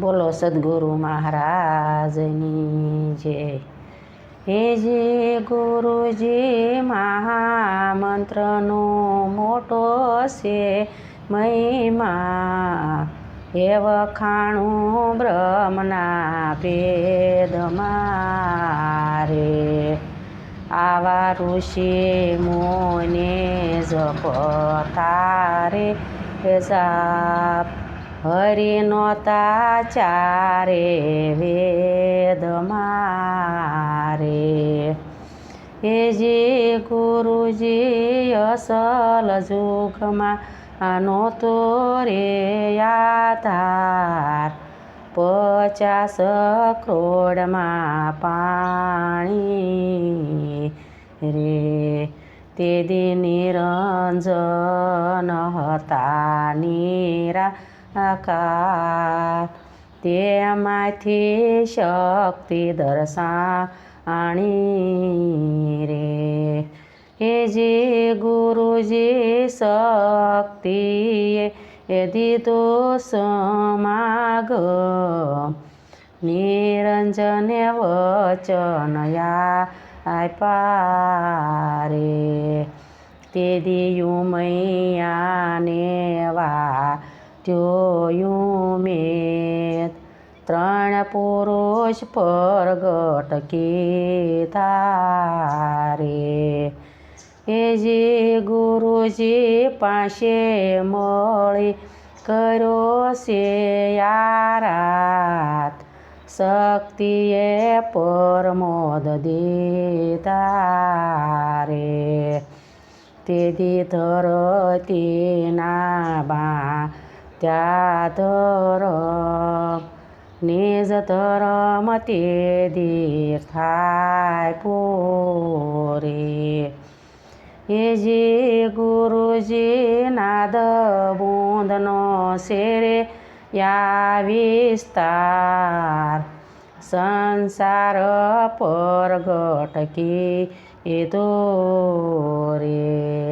બોલો સદગુરુ મહારાજની જય. હે જે ગુરુજી મહામંત્રનો મોટો છે મહિમા હે વખાણું બ્રહ્મના ભેદમારે. આવા ઋષિ મોને જપતા રે જાપ હરિનો ચારે વેદ મારે હે જે ગુરુજી અસલ જુગમાં આનો તો રે આધાર પચાસ કરોડમાં પાણી રે તે દી નિરંજન હતા નિરાકાર તેમાંથી શક્તિ દર્શાણી રે. એ જે ગુરુજી, શક્તિએ એ દીધો સમાગ નિરંજને વચનયા આપ્યા રે. તે દિયું મૈયાને વા જોયું મેં ત્રણ પુરુષ પરગટ કીધા રે એ જે ગુરુજી પાસે મળી કરો છે યારાત, શક્તિએ પરમોદ દીધા રે તેથી ધરતીના બા ત્યાં ધરમ નિજ ધરમ તે દીર થાય પૂરે એ જે ગુરુજી નાદ બુંદનો શેરે યા વિસ્તાર સંસાર પરગટ કી રે આવું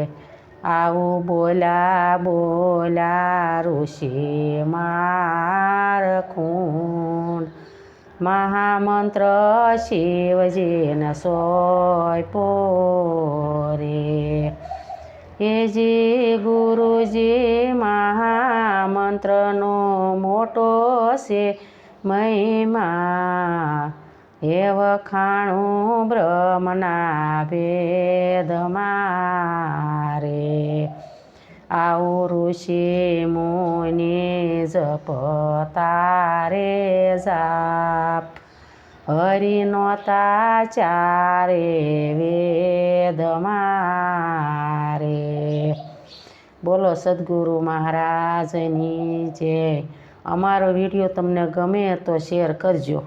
બોલા બોલા, ઋષિ માર ખૂન મહામંત્ર શિવજીને સોય પોરે. હે જે ગુરુજી, મહામંત્રનો મોટો છે મહિમા. એ વખાણું બ્રહ્મના વેદમાં રે આવું ઋષિ મુનિ જપતા રે જાપ. હરિનો ચારે વેદમાં રે બોલો સદગુરુ મહારાજની જય. અમારો વીડિયો તમને ગમે તો શેર કરજો.